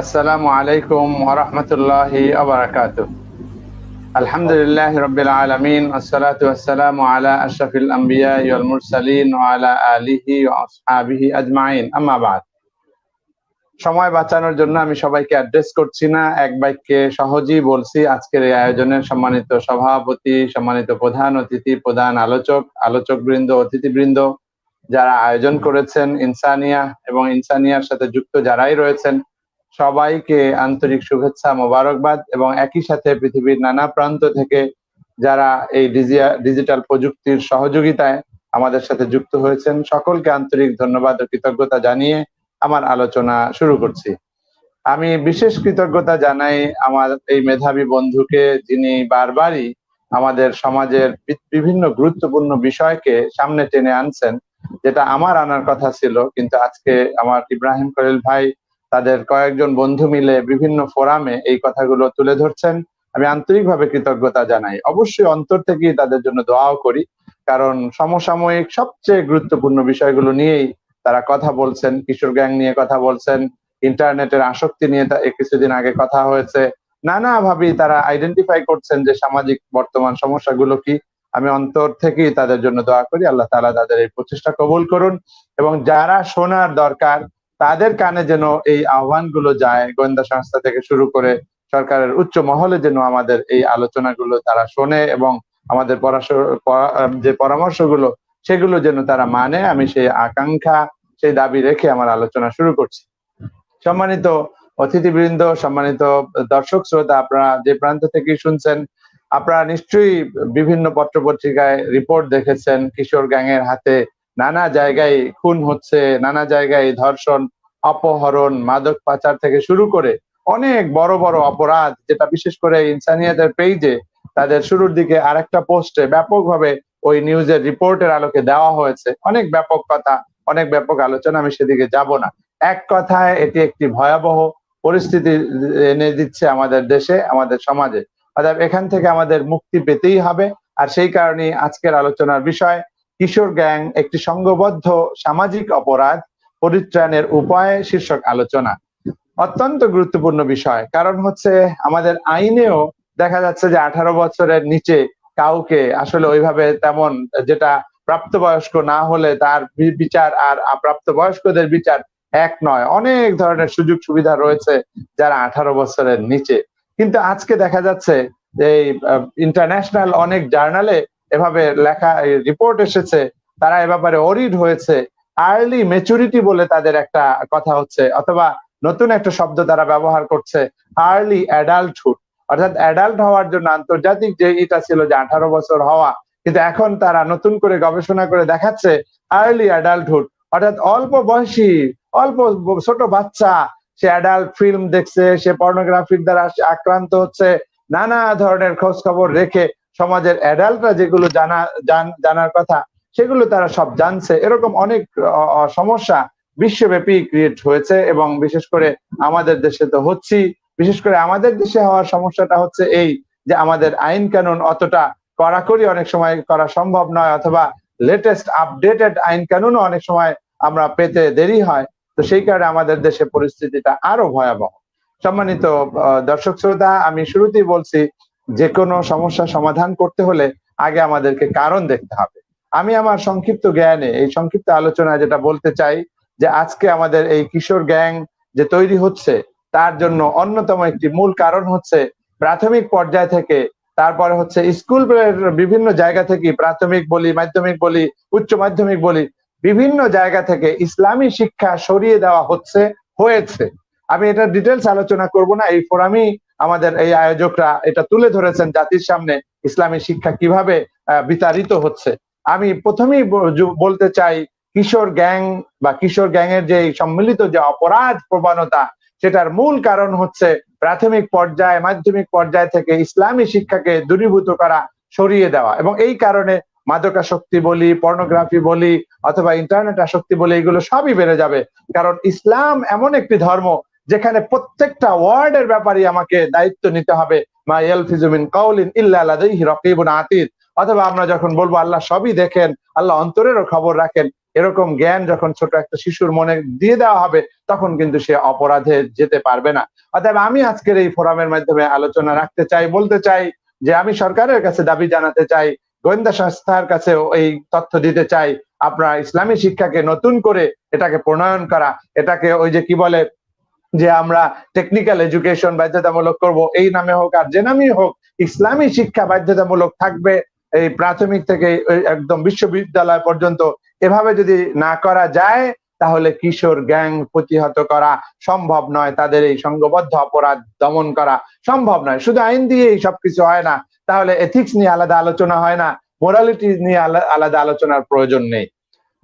আসসালামু আলাইকুম ওরহমতুল্লাহ আবরকাত আলহামদুলিল্লাহ রবিল আলমিন, আসসালাতু আলা আশরাফিল আম্বিয়া ইয়াল মুরসালিন ওয়া আলা আলিহি আবিহি আসহাবিহি আজমাইন। আমাবাদ সময় বাঁচানোর জন্য আমি সবাইকে অ্যাড্রেস করছি না, এক বাক্যে সহজেই বলছি, আজকের এই আয়োজনের সম্মানিত সভাপতি, সম্মানিত প্রধান অতিথি, প্রধান আলোচক আলোচক বৃন্দ অতিথিবৃন্দ, যারা আয়োজন করেছেন ইনসানিয়া এবং ইনসানিয়ার সাথে যুক্ত যারাই রয়েছেন সবাইকে আন্তরিক শুভেচ্ছা, মোবারকবাদ এবং একই সাথে পৃথিবীর নানা প্রান্ত থেকে যারা এই ডিজিটাল প্রযুক্তির সহযোগিতায় আমাদের সাথে যুক্ত হয়েছেন, সকলকে আন্তরিক ধন্যবাদ ও কৃতজ্ঞতা জানিয়ে আমার আলোচনা শুরু করছি। আমি বিশেষ কৃতজ্ঞতা জানাই আমার এই মেধাবী বন্ধুকে, যিনি বারবারই আমাদের সমাজের বিভিন্ন গুরুত্বপূর্ণ বিষয়কে সামনে টেনে আনছেন, যেটা আমার আনার কথা ছিল, কিন্তু আজকে আমার ইব্রাহিম কলিল ভাই তাদের কয়েকজন বন্ধু মিলে বিভিন্ন ফোরামে এই কথাগুলো তুলে ধরছেন। আমি আন্তরিকভাবে কৃতজ্ঞতা জানাই। অবশ্যই অন্তর থেকেই তাদের জন্য দোয়াও করি, কারণ সমসাময়িক সবচেয়ে গুরুত্বপূর্ণ বিষয়গুলো নিয়েই তারা কথা বলছেন, কিশোর গ্যাং নিয়ে কথা বলছেন, ইন্টারনেটের আসক্তি নিয়ে কিছুদিন আগে কথা হয়েছে। নানাভাবেই তারা আইডেন্টিফাই করছেন যে সামাজিক বর্তমান সমস্যাগুলো কি। আমি অন্তর থেকেই তাদের জন্য দোয়া করি। আল্লাহ তালা তাদের এই প্রচেষ্টা কবুল করুন এবং যারা শোনার দরকার তাদের কানে যেন এই আহ্বানগুলো যায়, গোয়েন্দা সংস্থা থেকে শুরু করে সরকারের উচ্চ মহলে যেন আমাদের এই আলোচনাগুলো তারা শোনে এবং আমাদের যে পরামর্শগুলো, সেগুলো যেন তারা মানে আমি সেই আকাঙ্ক্ষা, সেই দাবি রেখে আমার আলোচনা শুরু করছি। সম্মানিত অতিথিবৃন্দ, সম্মানিত দর্শক, শ্রোতা, আপনারা যে প্রান্ত থেকে শুনছেন, আপনারা নিশ্চয়ই বিভিন্ন পত্র পত্রিকায় রিপোর্ট দেখেছেন কিশোর গ্যাংয়ের হাতে নানা জায়গায় খুন হচ্ছে, নানা জায়গায় ধর্ষণ, অপহরণ, মাদক পাচার থেকে শুরু করে অনেক বড় বড় অপরাধ, যেটা বিশেষ করে ইনসানিয়াতের পেজে তাদের শুরুর দিকে আরেকটা পোস্টে ব্যাপকভাবে ওই নিউজের রিপোর্টের আলোকে দেওয়া হয়েছে। অনেক ব্যাপক কথা, অনেক ব্যাপক আলোচনা, আমি সেদিকে যাব না। এক কথায়, এটি একটি ভয়াবহ পরিস্থিতি এনে দিচ্ছে আমাদের দেশে, আমাদের সমাজে। অর্থাৎ এখান থেকে আমাদের মুক্তি পেতেই হবে। আর সেই কারণে আজকের আলোচনার বিষয় কিশোর গ্যাং একটি সংঘবদ্ধ সামাজিক অপরাধ পরিত্রাণের উপায় শীর্ষক আলোচনা। অত্যন্ত গুরুত্বপূর্ণ বিষয়, কারণ হচ্ছে আমাদের আইনেও দেখা যাচ্ছে যে আঠারো বছরের নিচে কাউকে আসলে ওইভাবে তেমন যেটা প্রাপ্তবয়স্ক না হলে তার বিচার আর প্রাপ্তবয়স্কদের বিচার এক নয়। অনেক ধরনের সুযোগ সুবিধা রয়েছে যারা আঠারো বছরের নিচে। কিন্তু আজকে দেখা যাচ্ছে যে ইন্টারন্যাশনাল অনেক জার্নালে এভাবে লেখা রিপোর্ট এসেছে, তারা এ ব্যাপারে অরিড হয়েছে। আর্লি মেচুরিটি বলে তাদের একটা কথা হচ্ছে, অথবা নতুন একটা শব্দ তারা ব্যবহার করছে আর্লি অ্যাডাল্টহুড অর্থাৎ অ্যাডাল্ট হওয়ার জন্য আন্তর্জাতিক যে এটা ছিল যে আঠারো বছর হওয়া, কিন্তু এখন তারা নতুন করে গবেষণা করে দেখাচ্ছে আর্লি অ্যাডাল্টহুড অর্থাৎ অল্প বয়সী, অল্প ছোট বাচ্চা, সে অ্যাডাল্ট ফিল্ম দেখছে, সে পর্নোগ্রাফির দ্বারা আক্রান্ত হচ্ছে, নানা ধরনের খোঁজ খবর রেখে সমাজের অ্যাডাল্টরা যেগুলো জানা জানার কথা, সেগুলো তারা সব জানছে। এরকম অনেক সমস্যা বিশ্বব্যাপী ক্রিয়েট হয়েছে এবং বিশেষ করে আমাদের দেশে তো হচ্ছি বিশেষ করে আমাদের দেশে হওয়ার সমস্যাটা হচ্ছে এই যে আমাদের আইন কানুন অতটা কড়াকড়ি অনেক সময় করা সম্ভব নয় অথবা লেটেস্ট আপডেটেড আইন কানুনও অনেক সময় আমরা পেতে দেরি হয়। তো সেই কারণে আমাদের দেশে পরিস্থিতিটা আরও ভয়াবহ। সম্মানিত দর্শক শ্রোতা, আমি শুরুতেই বলছি যে কোনো সমস্যা সমাধান করতে হলে আগে আমাদেরকে কারণ দেখতে হবে। আমি আমার সংক্ষিপ্ত জ্ঞানে, এই সংক্ষিপ্ত আলোচনায় যেটা বলতে চাই যে আজকে আমাদের এই কিশোর গ্যাং যে তৈরি হচ্ছে, তার জন্য অন্যতম একটি মূল কারণ হচ্ছে প্রাথমিক পর্যায় থেকে, তারপরে হচ্ছে স্কুল বিভিন্ন জায়গা থেকে, প্রাথমিক বলি, মাধ্যমিক বলি, উচ্চ মাধ্যমিক বলি, বিভিন্ন জায়গা থেকে ইসলামী শিক্ষা সরিয়ে দেওয়া হচ্ছে, হয়েছে। আমি এটা ডিটেলস আলোচনা করব না, এই ফোরামই আমাদের এই আয়োজকরা এটা তুলে ধরেছেন জাতির সামনে ইসলামী শিক্ষা কীভাবে বিতাড়িত হচ্ছে। আমি প্রথমেই বলতে চাই, কিশোর গ্যাং বা কিশোর গ্যাংয়ের যে সম্মিলিত যে অপরাধ প্রবণতা, সেটার মূল কারণ হচ্ছে প্রাথমিক পর্যায়ে, মাধ্যমিক পর্যায় থেকে ইসলামী শিক্ষাকে দূরীভূত করা, সরিয়ে দেওয়া। এবং এই কারণে মাদকাসক্তি বলি, পর্নোগ্রাফি বলি, অথবা ইন্টারনেট আসক্তি বলি, এগুলো সবই বেড়ে যাবে। কারণ ইসলাম এমন একটি ধর্ম যেখানে প্রত্যেকটা ওয়ার্ডের ব্যাপারে আমাকে দায়িত্ব নিতে হবে। মা কাউলিন আতিদ। অথবা আমরা যখন বলব, আল্লাহ সবই দেখেন, আল্লাহ অন্তরেরও খবর রাখেন। এরকম জ্ঞান যখন ছোট একটা শিশুর মনে দিয়ে দেওয়া হবে, তখন কিন্তু সে অপরাধে যেতে পারবে না। অতএব আমি আজকের এই ফোরামের মাধ্যমে আলোচনা রাখতে চাই, বলতে চাই যে আমি সরকারের কাছে দাবি জানাতে চাই, গোয়েন্দা সংস্থার কাছেও এই তথ্য দিতে চাই। আপনার ইসলামী শিক্ষাকে নতুন করে এটাকে প্রণয়ন করা, এটাকে ওই যে কি বলে যে আমরা টেকনিক্যাল এডুকেশন বাধ্যতামূলক করব, এই নামে হোক আর যে নামেই হোক, ইসলামী শিক্ষা বাধ্যতামূলক থাকবে এই প্রাথমিক থেকে একদম বিশ্ববিদ্যালয় পর্যন্ত। এভাবে যদি না করা যায়, তাহলে কিশোর গ্যাং প্রতিহত করা সম্ভব নয়, তাদের এই সংঘবদ্ধ অপরাধ দমন করা সম্ভব নয়। শুধু আইন দিয়ে এই সবকিছু হয় না, তাহলে এথিক্স নিয়ে আলাদা আলোচনা হয় না মোরালিটি নিয়ে আলাদা আলোচনার প্রয়োজন নেই।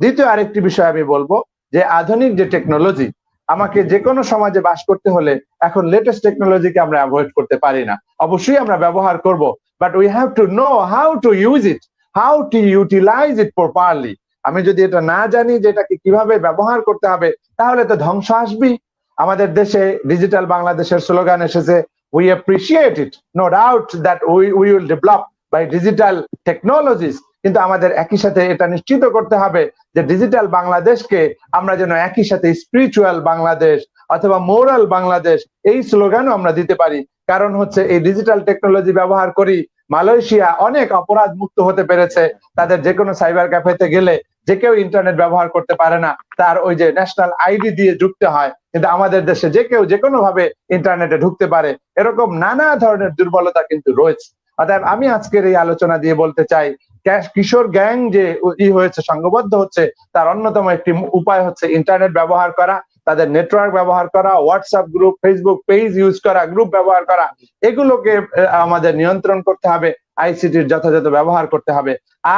দ্বিতীয় আরেকটি বিষয় আমি বলব, যে আধুনিক যে টেকনোলজি আমাকে যে কোনো সমাজে বাস করতে হলে এখন লেটেস্ট টেকনোলজিকে আমরা অ্যাভয়েড করতে পারি না। অবশ্যই আমরা ব্যবহার করব but we have to know how to use it how to utilise it properly আমি যদি এটা না জানি যে এটাকে কীভাবে ব্যবহার করতে হবে, তাহলে তো ধ্বংস আসবেই। আমাদের দেশে ডিজিটাল বাংলাদেশের স্লোগান এসেছে we appreciate it no doubt that we we will develop by digital technologies কিন্তু আমাদের একই সাথে এটা নিশ্চিত করতে হবে যে ডিজিটাল বাংলাদেশকে আমরা যেন একই সাথে স্পিরিচুয়াল বাংলাদেশ অথবা মোরাল বাংলাদেশ এই স্লোগানও আমরা দিতে পারি। কারণ হচ্ছে এই ডিজিটাল টেকনোলজি ব্যবহার করি, মালয়েশিয়া অনেক অপরাধ মুক্ত হতে পেরেছে। তাদের যে কোনো সাইবার ক্যাফেতে গেলে যে কেউ ইন্টারনেট ব্যবহার করতে পারে না, তার ওই যে ন্যাশনাল আইডি দিয়ে ঢুকতে হয়। কিন্তু আমাদের দেশে যে কেউ যে কোনো ভাবে ইন্টারনেটে ঢুকতে পারে, এরকম নানা ধরনের দুর্বলতা কিন্তু রয়েছে। অতএব আমি আজকের এই আলোচনা দিয়ে বলতে চাই কিশোর গ্যাং যে ই হয়েছে সংঘবদ্ধ হচ্ছে, তার অন্যতম একটি উপায় হচ্ছে ইন্টারনেট ব্যবহার করা, তাদের নেটওয়ার্ক ব্যবহার করা WhatsApp group Facebook page use করা গ্রুপ ব্যবহার করা, এগুলোকে আমাদের নিয়ন্ত্রণ করতে হবে আইসিটির যথাযথ ব্যবহার করতে হবে।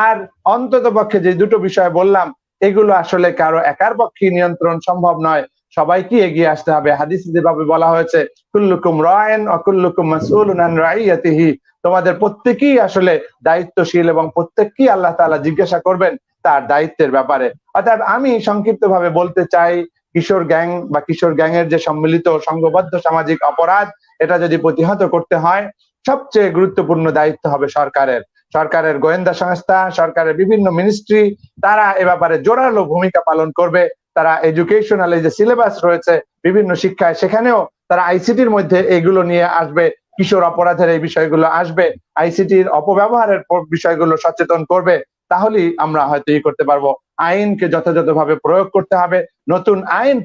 আর অন্তত পক্ষে যে দুটো বিষয় বললাম, এগুলো আসলে কারও একার পক্ষে নিয়ন্ত্রণ সম্ভব নয়। সবাইকে এগিয়ে আসতে হবে। হাদিস যেভাবে বলা হয়েছে, কুল্লুকুম রায়ন অকুল্লুকুম মাসউল রাইয়াতিহি। তোমাদের প্রত্যেকেই আসলে দায়িত্বশীল এবং প্রত্যেককেই আল্লাহ তাআলা জিজ্ঞাসা করবেন তার দায়িত্বের ব্যাপারে। অর্থাৎ আমি সংক্ষিপ্ত ভাবে বলতে চাই, কিশোর গ্যাং বা কিশোর গ্যাংয়ের যে সম্মিলিত, সংঘবদ্ধ সামাজিক অপরাধ, এটা যদি প্রতিহত করতে হয়, সবচেয়ে গুরুত্বপূর্ণ দায়িত্ব হবে সরকারের। সরকারের গোয়েন্দা সংস্থা, সরকারের বিভিন্ন মিনিস্ট্রি তারা এ ব্যাপারে জোরালো ভূমিকা পালন করবে। তারা এডুকেশনাল যে সিলেবাস রয়েছে বিভিন্ন শিক্ষায়, সেখানেও তারা আইসিটির মধ্যে এগুলো নিয়ে আসবে, কিশোর অপরাধের এই বিষয়গুলো আসবে আইসিটির অপব্যবহারের বিষয়গুলো সচেতন করবে, তাহলেই আমরা হয়তো ই করতে পারব। আইনকে যথাযথভাবে প্রয়োগ করতে হবে, নতুন আইন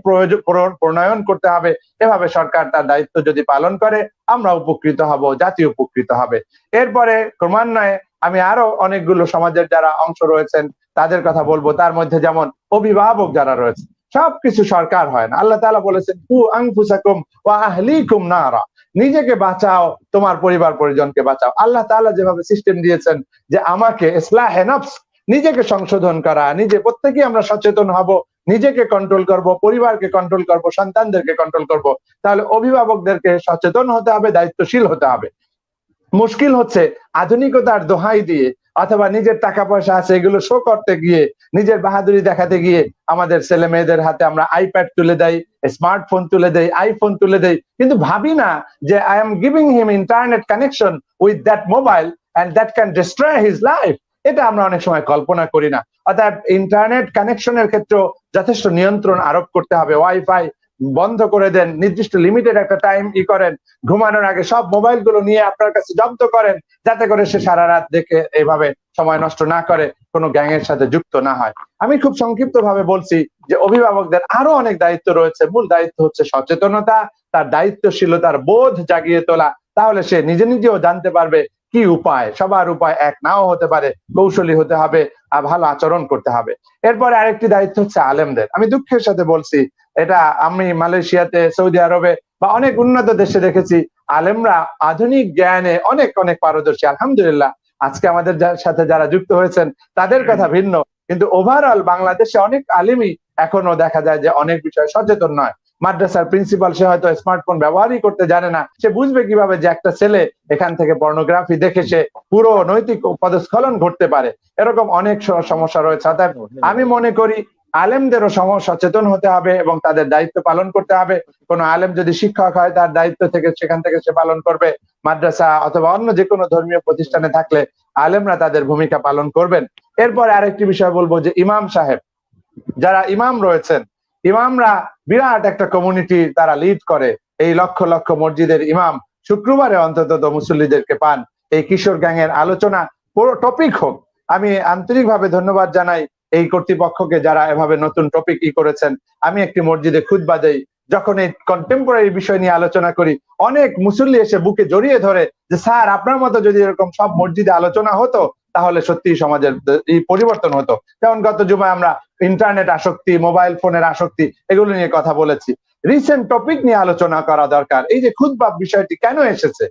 প্রণয়ন করতে হবে, এভাবে সরকার তার দায়িত্ব যদি পালন করে, আমরা উপকৃত হব, জাতি উপকৃত হবে। এরপরে ক্রমান্বয়ে আমি আরও অনেকগুলো সমাজের যারা অংশ রয়েছেন, তাদের কথা বলব। তার মধ্যে যেমন অভিভাবক যারা রয়েছে, সবকিছু সরকার হয় না। আল্লাহ তালা বলেছেন কু আংফুসাকুম ওয়া আহলিকুম নারা। নিজেকে বাঁচাও, তোমার পরিবার পরিজনকে বাঁচাও। আল্লাহ তাআলা যেভাবে সিস্টেম দিয়েছেন যে আমাকে ইসলাহ নিজেকে সংশোধন করা, নিজে প্রত্যেকেই আমরা সচেতন হব, নিজেকে কন্ট্রোল করব, পরিবারকে কন্ট্রোল করব, সন্তানদেরকে কন্ট্রোল করব, তাহলে অভিভাবকদেরকে সচেতন হতে হবে, দায়িত্বশীল হতে হবে। মুশকিল হচ্ছে আধুনিকতার দোহাই দিয়ে অথবা নিজের টাকা পয়সা আছে, এগুলো শো করতে গিয়ে, নিজের বাহাদুরি দেখাতে গিয়ে আমাদের ছেলে মেয়েদের হাতে আমরা আইপ্যাড তুলে দেই স্মার্টফোন তুলে দেই আইফোন তুলে দেই। কিন্তু ভাবি না যে I am giving him internet connection with that mobile and that can destroy his life এটা আমরা অনেক সময় কল্পনা করি না। অর্থাৎ ইন্টারনেট কানেকশনের ক্ষেত্রে যথেষ্ট নিয়ন্ত্রণ আরোপ করতে হবে। ওয়াইফাই বন্ধ করে দেন, নির্দিষ্ট লিমিটেড একটা টাইম ই করেন, ঘুমানোর আগে সব মোবাইলগুলো নিয়ে আপনার কাছে জব্দ করেন, যাতে করে সে সারা রাত দেখে এভাবে সময় নষ্ট না করে, কোনো গ্যাং এর সাথে যুক্ত না হয়। আমি খুব সংক্ষিপ্ত ভাবে বলছি যে অভিভাবকদের আরও অনেক দায়িত্ব রয়েছে। মূল দায়িত্ব হচ্ছে সচেতনতা, তার দায়িত্বশীলতার বোধ জাগিয়ে তোলা তাহলে সে নিজে নিজেও জানতে পারবে কি উপায়, সবার উপায় এক নাও হতে পারে, কৌশলী হতে হবে আর ভালো আচরণ করতে হবে। এরপরে আরেকটি দায়িত্ব হচ্ছে আলেমদের। আমি দুঃখের সাথে বলছি, এটা আমি মালয়েশিয়াতে, সৌদি আরবে বা অনেক উন্নত দেশে দেখেছি, আলেমরা আধুনিক জ্ঞানে অনেক অনেক পারদর্শী। আলহামদুলিল্লাহ, আজকে আমাদের সাথে যারা যুক্ত হয়েছেন, তাদের কথা ভিন্ন। কিন্তু ওভারঅল বাংলাদেশে অনেক আলিমই এখনও দেখা যায় যে অনেক বিষয়ে সচেতন নয়। মাদ্রাসার প্রিন্সিপাল সে হয়তো স্মার্টফোন ব্যবহারই করতে জানে না। সে বুঝবে কীভাবে যে একটা ছেলে এখান থেকে পর্নোগ্রাফি দেখে সে পুরো নৈতিক পদস্খলন ঘটতে পারে। এরকম অনেক সমস্যা রয়েছে। অর্থাৎ আমি মনে করি আলেমদেরও সচেতন হতে হবে এবং তাদের দায়িত্ব পালন করতে হবে। কোনো আলেম যদি শিক্ষক হয়, তার দায়িত্ব থেকে সেখান থেকে সে পালন করবে। মাদ্রাসা অথবা অন্য যে কোনো ধর্মীয় প্রতিষ্ঠানে থাকলে আলেমরা তাদের ভূমিকা পালন করবেন। এরপরে আরেকটি বিষয় বলব যে ইমাম সাহেব, যারা ইমাম রয়েছেন, ইমামরা বিরাট একটা কমিউনিটি তারা লিড করে। এই লক্ষ লক্ষ মসজিদের ইমাম শুক্রবারে অন্তত মুসল্লিদেরকে পান। এই কিশোর গ্যাংয়ের আলোচনা পুরো টপিক হোক। আমি আন্তরিকভাবে ধন্যবাদ জানাই এই কর্তৃপক্ষকে যারা এভাবে নতুন টপিক ই করেছেন। আমি একটি মসজিদে খুদবা দেই। যখন এই কন্টেম্পোরারি বিষয় নিয়ে আলোচনা করি, অনেক মুসল্লি এসে বুকে জড়িয়ে ধরে যে, স্যার, আপনার মতো যদি এরকম সব মসজিদে আলোচনা হতো তাহলে সত্যি সমাজের এই পরিবর্তন হতো। যেমন গত জুমায় আমরা ইন্টারনেট আসক্তি মোবাইল ফোনের আসক্তি, এগুলো নিয়ে কথা বলেছি। রিসেন্ট টপিক নিয়ে আলোচনা করা দরকার। এই যে খুদবা বিষয়টি কেন এসেছে?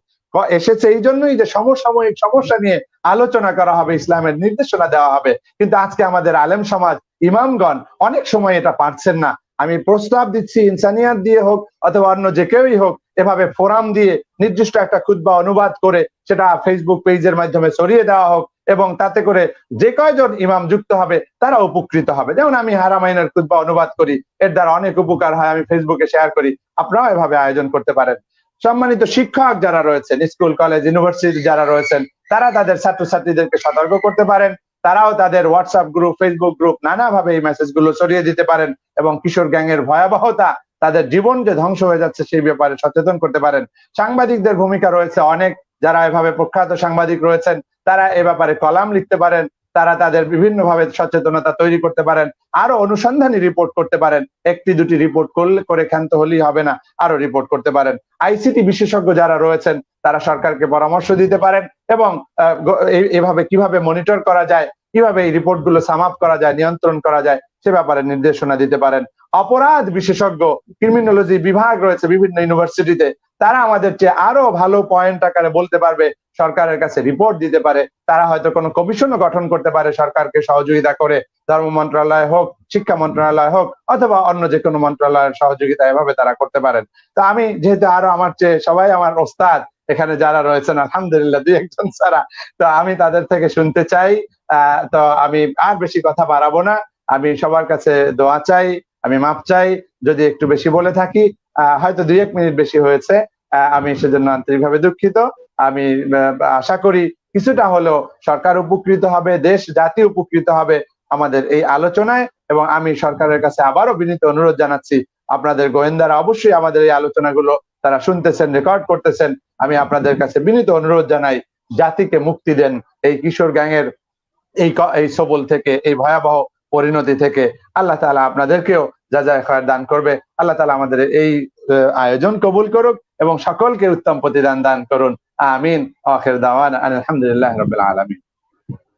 এসেছে এই জন্যই যে সমসাময়িক সমস্যা নিয়ে আলোচনা করা হবে, ইসলামের নির্দেশনা দেওয়া হবে। কিন্তু আজকে আমাদের আলেম সমাজ, ইমামগণ অনেক সময় এটা পারছেন না। আমি প্রস্তাব দিচ্ছি ইনসানিয়াত দিয়ে হোক অথবা অন্য যে কেউই হোক, এভাবে ফোরাম দিয়ে নির্দিষ্ট একটা খুদ্া অনুবাদ করে সেটা ফেসবুক পেজের মাধ্যমে ছড়িয়ে দেওয়া হোক। এবং তাতে করে যে কয়জন ইমাম যুক্ত হবে, তারা উপকৃত হবে। যেমন আমি হারামাইনের খুদ্া অনুবাদ করি, এর দ্বারা অনেক উপকার হয়, আমি ফেসবুকে শেয়ার করি, আপনারাও এভাবে আয়োজন করতে পারেন। সম্মানিত শিক্ষক যারা রয়েছেন, স্কুল, কলেজ ইউনিভার্সিটি যারা রয়েছেন, তারা তাদের ছাত্রছাত্রীদেরকে সতর্ক করতে পারেন, তারাও তাদের হোয়াটসঅ্যাপ গ্রুপ ফেসবুক গ্রুপ নানাভাবে এই মেসেজগুলো ছড়িয়ে দিতে পারেন এবং কিশোর গ্যাংয়ের ভয়াবহতা, তাদের জীবন যে ধ্বংস হয়ে যাচ্ছে সেই ব্যাপারে সচেতন করতে পারেন। সাংবাদিকদের ভূমিকা রয়েছে অনেক, যারা এভাবে প্রখ্যাত সাংবাদিক রয়েছেন তারা এ ব্যাপারে কলাম লিখতে পারেন, তারা তাদের বিভিন্ন ভাবে সচেতনতা তৈরি করতে পারেন, আরও অনুসন্ধানী রিপোর্ট করতে পারেন। একটি দুটি রিপোর্ট করলে করে ক্ষান্ত হলেই হবে না, আরও রিপোর্ট করতে পারেন। আইসিটি বিশেষজ্ঞ যারা রয়েছেন, তারা সরকারকে পরামর্শ দিতে পারেন এবং এভাবে কীভাবে মনিটর করা যায়, কীভাবে এই রিপোর্টগুলো সাম করা যায়, নিয়ন্ত্রণ করা যায়, সে ব্যাপারে নির্দেশনা দিতে পারেন। অপরাধ বিশেষজ্ঞ ক্রিমিনোলজি বিভাগ রয়েছে বিভিন্ন ইউনিভার্সিটিতে তারা আমাদের চেয়ে আরও ভালো পয়েন্ট আকারে বলতে পারবে, সরকারের কাছে রিপোর্ট দিতে পারে, তারা হয়তো কোনো কমিশনও গঠন করতে পারে সরকারকে সহযোগিতা করে, ধর্ম মন্ত্রণালয় হোক, শিক্ষা মন্ত্রণালয় হোক, অথবা অন্য যে কোনো মন্ত্রণালয়ের সহযোগিতা এভাবে তারা করতে পারেন। তো আমি যেহেতু আরও আমার চেয়ে সবাই আমার ওস্তাদ, এখানে যারা রয়েছেন, আলহামদুলিল্লাহ দুই একজন ছাড়া, তো আমি তাদের থেকে শুনতে চাই তো আমি আর বেশি কথা বাড়াবো না। আমি সবার কাছে দোয়া চাই, আমি মাপ চাই, যদি একটু বেশি বলে থাকি হয়তো দুই এক মিনিট বেশি হয়েছে আমি সেজন্য আন্তরিকভাবে দুঃখিত। আমি আশা করি কিছুটা হলেও সরকার উপকৃত হবে, দেশ, জাতি উপকৃত হবে আমাদের এই আলোচনায় এবং আমি সরকারের কাছে আবারও বিনীত অনুরোধ জানাচ্ছি, আপনাদের গোয়েন্দারা অবশ্যই আমাদের এই আলোচনাগুলো তারা শুনতেছেন, রেকর্ড করতেছেন। আমি আপনাদের কাছে বিনীত অনুরোধ জানাই, জাতিকে মুক্তি দেন এই কিশোর গ্যাংয়ের এই এই সবল থেকে, এই ভয়াবহ পরিণতি থেকে। আল্লাহ তালা আপনাদেরকেও যা যা দান করবে, আল্লাহ তালা আমাদের এই আয়োজন কবুল করুক এবং সকলকে উত্তম প্রতিদান দান করুন। আমিন। আখের দাওয়ান আলহামদুলিল্লাহ রবিল আলমিন।